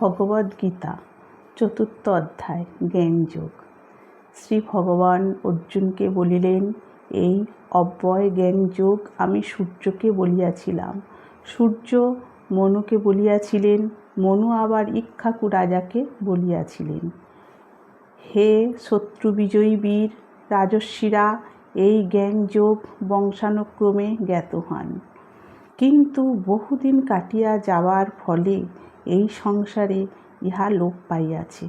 ভগবদ্গীতা চতুর্থ অধ্যায় জ্ঞানযোগ শ্রী ভগবান অর্জুনকে বলিলেন, এই অব্যয় জ্ঞানযোগ আমি সূর্যকে বলিয়াছিলাম। সূর্য মনুকে বলিয়াছিলেন, মনু আবার ইক্ষ্বাকু রাজাকে বলিয়াছিলেন। হে শত্রু বিজয়ী বীর, রাজস্বীরা, এই জ্ঞানযোগ বংশানুক্রমে জ্ঞাত হন। কিন্তু বহুদিন কাটিয়া যাওয়ার ফলে এই সংসারে ইহা লোপ পাইয়াছে।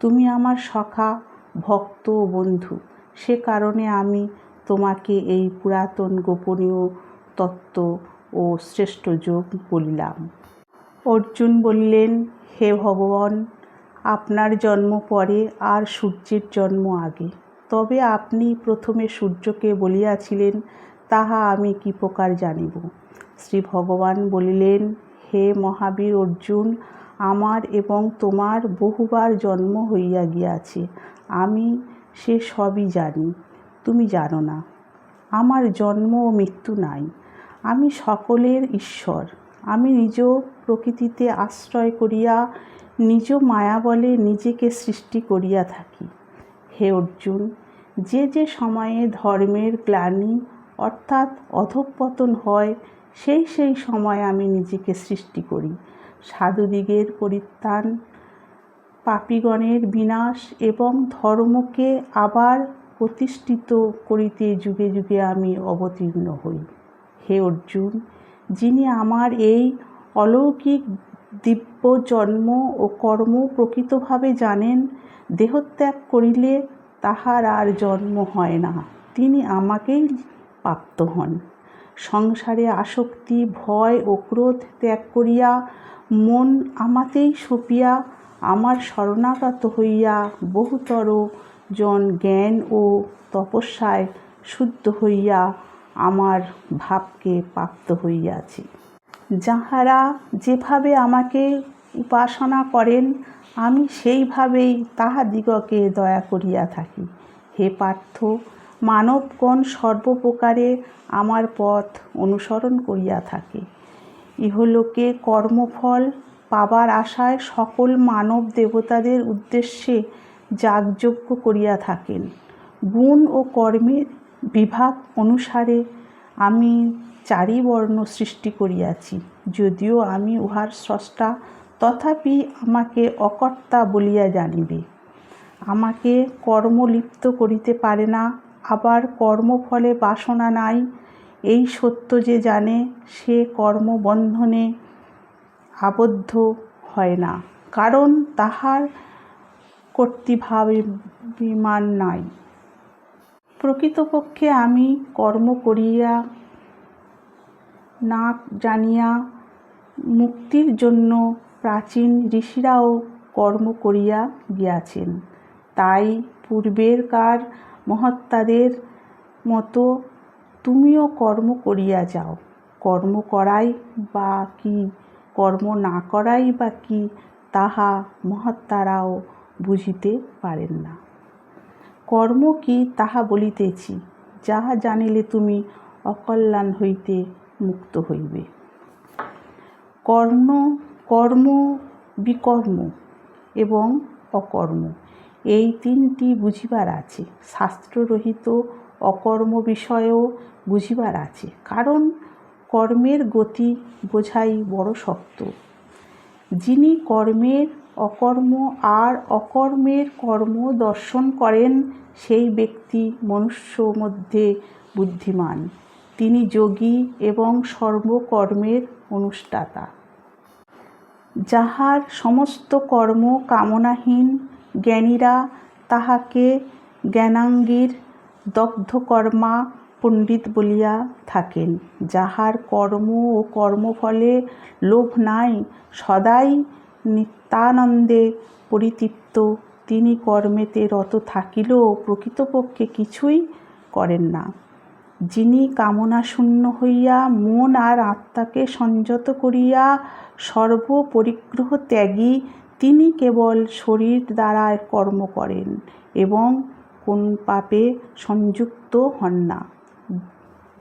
তুমি আমার সখা, ভক্ত ও বন্ধু, সে কারণে আমি তোমাকে এই পুরাতন গোপনীয় তত্ত্ব ও শ্রেষ্ঠ যোগ বলিলাম। অর্জুন বললেন, হে ভগবান, আপনার জন্ম পরে আর সূর্যের জন্ম আগে। তবে আপনি প্রথমে সূর্যকে বলিয়াছিলেন, তাহা আমি কি প্রকার জানিব? শ্রী ভগবান বলিলেন হে মহাবীর অর্জুন, আমার এবং তোমার বহুবার জন্ম হইয়া গিয়াছে। আমি সে সবই জানি, তুমি জানো না। আমার জন্ম ও মৃত্যু নাই। আমি সকলের ঈশ্বর। আমি নিজ প্রকৃতিতে আশ্রয় করিয়া, নিজ মায়া বলে নিজেকে সৃষ্টি করিয়া থাকি। হে অর্জুন, যে যে সময়ে ধর্মের গ্লানি অর্থাৎ অধঃপতন হয় সেই সেই সময় আমি নিজেকে সৃষ্টি করি। সাধুদিগের পরিত্রাণ, পাপীগণের বিনাশ এবং ধর্মকে আবার প্রতিষ্ঠিত করিতে যুগে যুগে আমি অবতীর্ণ হই। হে অর্জুন, যিনি আমার এই অলৌকিক দিব্য জন্ম ও কর্ম প্রকৃতভাবে জানেন, দেহত্যাগ করিলে তাহার আর জন্ম হয় না। তিনি আমাকেই প্রাপ্ত হন। সংসারে আসক্তি, ভয় ও ক্রোধ ত্যাগ করিয়া মন আমাতেই সপিয়া আমার শরণাগত হইয়া বহুতর জন জ্ঞান ও তপস্যায় শুদ্ধ হইয়া আমার ভাবকে প্রাপ্ত হইয়াছি। যাহারা যেভাবে আমাকে উপাসনা করেন, আমি সেইভাবেই তাহাদিগকে দয়া করিয়া থাকি। হে পার্থ মানবগণ সর্বপ্রকারে আমার পথ অনুসরণ করিয়া থাকে? ইহলোকে কর্মফল পাবার আশায় সকল মানব দেবতাদের উদ্দেশ্যে যাগযজ্ঞ করিয়া থাকেন। গুণ ও কর্মের বিভাগ অনুসারে আমি চারি বর্ণ সৃষ্টি করিয়াছি, যদিও আমি উহার স্রষ্টা তথাপি আমাকে অকর্তা বলিয়া জানিবে। আমাকে কর্মলিপ্ত করিতে পারে না আবার কর্মফলে বাসনা নাই, এই সত্য যে জানে, সে কর্মবন্ধনে আবদ্ধ হয় না। কারণ তাহার কর্তৃভাবিমান নাই। প্রকৃতপক্ষে আমি কর্ম করিয়া না জানিয়া মুক্তির জন্য প্রাচীন ঋষিরাও কর্ম করিয়া গিয়াছেন। তাই পূর্বেরকার মহাত্মাদের মতো তুমিও কর্ম করিয়া যাও। কর্ম করাই বা কি, কর্ম না করাই বা কি, তাহা মহাত্মারাও বুঝিতে পারেন না। কর্ম কি তাহা বলিতেছি, যাহা জানিলে তুমি অকল্যাণ হইতে মুক্ত হইবে। কর্ণ কর্ম বিকর্ম এবং অকর্ম। এই তিনটি বুঝিবার আছে। শাস্ত্ররহিত অকর্ম বিষয়েও বুঝিবার আছে। কারণ কর্মের গতি বোঝাই বড় শক্ত। যিনি কর্মের অকর্ম আর অকর্মের কর্ম দর্শন করেন, সেই ব্যক্তি মনুষ্য মধ্যে বুদ্ধিমান। তিনি যোগী এবং সর্বকর্মের অনুষ্ঠাতা। যাহার সমস্ত কর্ম কামনাহীন জ্ঞানীরা তাহাকে জ্ঞানাঙ্গীর দগ্ধকর্মা পণ্ডিত বলিয়া থাকেন, যাহার কর্ম ও কর্মফলে লোভ নাই, সদাই নিত্যানন্দে পরিতৃপ্ত। তিনি কর্মেতে রত থাকিলেও প্রকৃতপক্ষে কিছুই করেন না। যিনি কামনাশূন্য হইয়া মন আর আত্মাকে সংযত করিয়া সর্বপরিগ্রহ ত্যাগী তিনি কেবল শরীর দ্বারা কর্ম করেন এবং কোন পাপে সংযুক্ত হন না।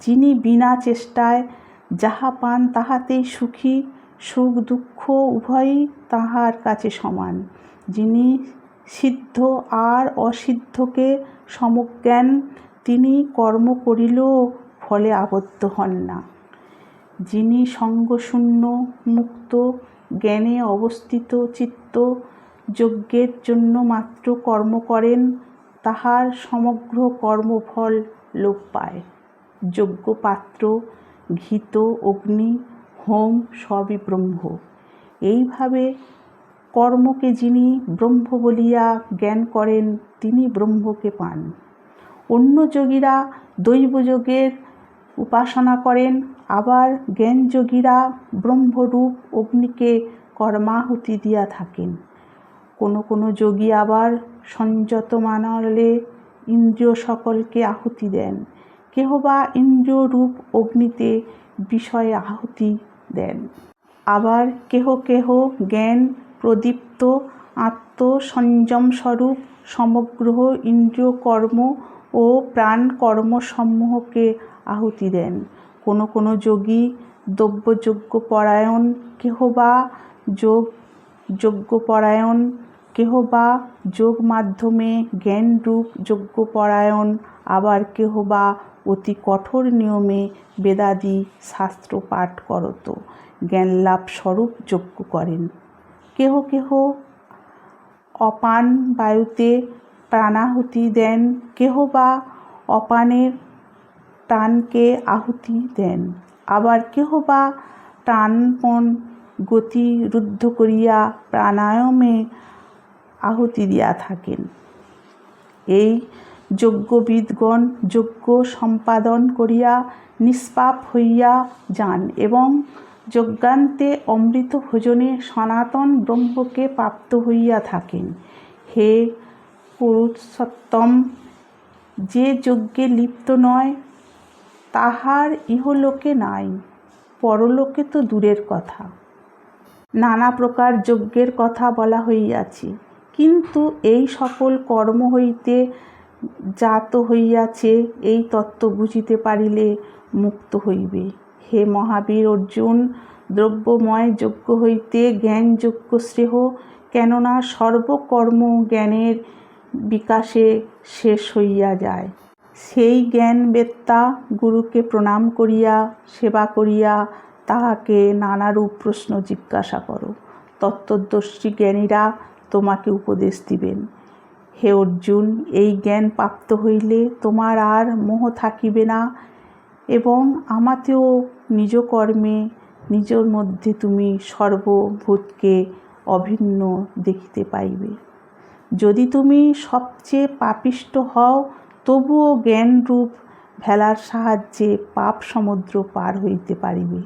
যিনি বিনা চেষ্টায় যাহা পান তাহাতেই সুখী, সুখ দুঃখ উভয়ই তাহার কাছে সমান। যিনি সিদ্ধ আর অসিদ্ধকে সমজ্ঞান, তিনি কর্ম করিলেও ফলে আবদ্ধ হন না। যিনি সঙ্গশূন্য মুক্ত জ্ঞানে অবস্থিত চিত্ত যজ্ঞের জন্য মাত্র কর্ম করেন, তাহার সমগ্র কর্মফল লোপ পায়। যজ্ঞ পাত্র, ঘিত, অগ্নি, হোম সবই ব্রহ্ম। এইভাবে কর্মকে যিনি ব্রহ্ম বলিয়া জ্ঞান করেন, তিনি ব্রহ্মকে পান। অন্য যোগীরা দৈবযোগের উপাসনা করেন। আবার জ্ঞানযোগীরা ব্রহ্মরূপ অগ্নিকে কর্মাহুতি দিয়া থাকেন। কোনো কোনো যোগী আবার সংযত মানলে ইন্দ্রিয় সকলকে আহুতি দেন। কেহ বা ইন্দ্রিয়রূপ অগ্নিতে বিষয়ে আহুতি দেন। আবার কেহ কেহ জ্ঞান প্রদীপ্ত আত্মসংযমস্বরূপ সমগ্র ইন্দ্রিয় কর্ম ও প্রাণ কর্মসমূহকে আহুতি দেন। কোনো কোনো যোগী দ্রব্যযজ্ঞ পরায়ণ কেহ বা যোগ যজ্ঞপরায়ণ কেহ বা যোগ মাধ্যমে জ্ঞানরূপ যজ্ঞপরায়ণ আবার কেহ বা অতি কঠোর নিয়মে বেদাদি শাস্ত্র পাঠ করত, জ্ঞানলাভ স্বরূপ যজ্ঞ করেন। কেহ কেহ অপান বায়ুতে প্রাণাহুতি দেন, কেহ বা অপানের প্রাণকে আহুতি দেন। আবার কেহ বা প্রাণপণ গতি রুদ্ধ করিয়া প্রাণায়ামে আহুতি দিয়া থাকেন। এই যজ্ঞবিদগণ যজ্ঞ সম্পাদন করিয়া নিষ্পাপ হইয়া যান এবং যজ্ঞান্তে অমৃত ভোজনে সনাতন ব্রহ্মকে প্রাপ্ত হইয়া থাকেন। হে পুরুষোত্তম, যে যজ্ঞে লিপ্ত নয় তাহার ইহলোকে নাই, পরলোকে তো দূরের কথা। নানা প্রকার যজ্ঞের কথা বলা হইয়াছে, কিন্তু এই সকল কর্ম হইতে জাত হইয়াছে, এই তত্ত্ব বুঝিতে পারিলে মুক্ত হইবে। হে মহাবীর অর্জুন, দ্রব্যময় যজ্ঞ হইতে জ্ঞানযোগ্য শ্রেহ কেননা সর্বকর্ম জ্ঞানের বিকাশে শেষ হইয়া যায়। সেই জ্ঞানবেত্তা গুরুকে প্রণাম করিয়া, সেবা করিয়া তাহাকে নানারূপ প্রশ্ন জিজ্ঞাসা করো। তত্ত্বদর্শী জ্ঞানীরা তোমাকে উপদেশ দিবেন। হে অর্জুন, এই জ্ঞান প্রাপ্ত হইলে তোমার আর মোহ থাকিবে না এবং আমাতেও নিজ কর্মে নিজের মধ্যে তুমি সর্বভূতকে অভিন্ন দেখিতে পাইবে। যদি তুমি সবচেয়ে পাপিষ্ট হও তবুও জ্ঞানরূপ ভেলার সাহায্যে পাপ সমুদ্র পার হইতে পারিবে।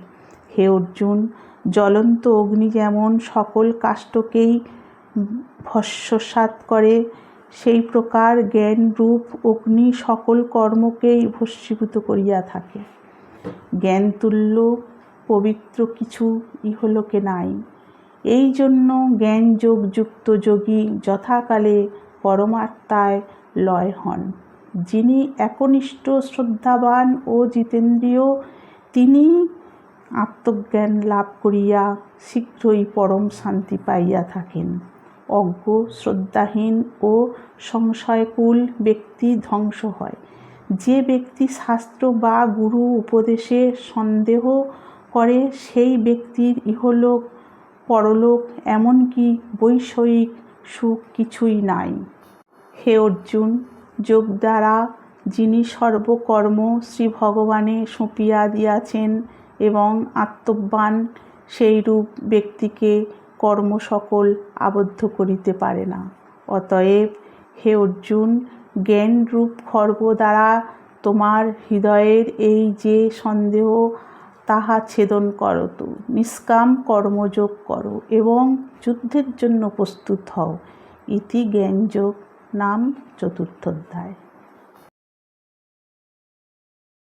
হে অর্জুন, জ্বলন্ত অগ্নি যেমন সকল কাষ্টকেই ভস্মসাৎ করে, সেই প্রকার জ্ঞানরূপ অগ্নি সকল কর্মকেই ভস্মীভূত করিয়া থাকে। জ্ঞানতুল্য, পবিত্র কিছু ইহলোকে নাই। এই জন্য জ্ঞানযোগযুক্ত যোগী যথাকালে পরমাত্মায় লয় হন। যিনি একনিষ্ঠ, শ্রদ্ধাবান ও জিতেন্দ্রীয়, তিনি আত্মজ্ঞান লাভ করিয়া শীঘ্রই পরম শান্তি পাইয়া থাকেন। অজ্ঞ, শ্রদ্ধাহীন ও সংশয়কুল ব্যক্তি ধ্বংস হয়। যে ব্যক্তি শাস্ত্র বা গুরু উপদেশে সন্দেহ করে, সেই ব্যক্তির ইহলোক, পরলোক এমনকি বৈষয়িক সুখ কিছুই নাই। হে অর্জুন যোগ দ্বারা যিনি সর্বকর্ম শ্রী ভগবানে সঁপিয়া দিয়াছেন এবং আত্মবান সেইরূপ ব্যক্তিকে কর্ম সকল আবদ্ধ করিতে পারে না। অতএব হে অর্জুন জ্ঞানরূপ খর্ব দ্বারা তোমার হৃদয়ের এই যে সন্দেহ, তাহা ছেদন করো তো। নিষ্কাম কর্মযোগ করো এবং যুদ্ধের জন্য প্রস্তুত হও। ইতি জ্ঞানযোগ। নাম চতুর্থ অধ্যায়।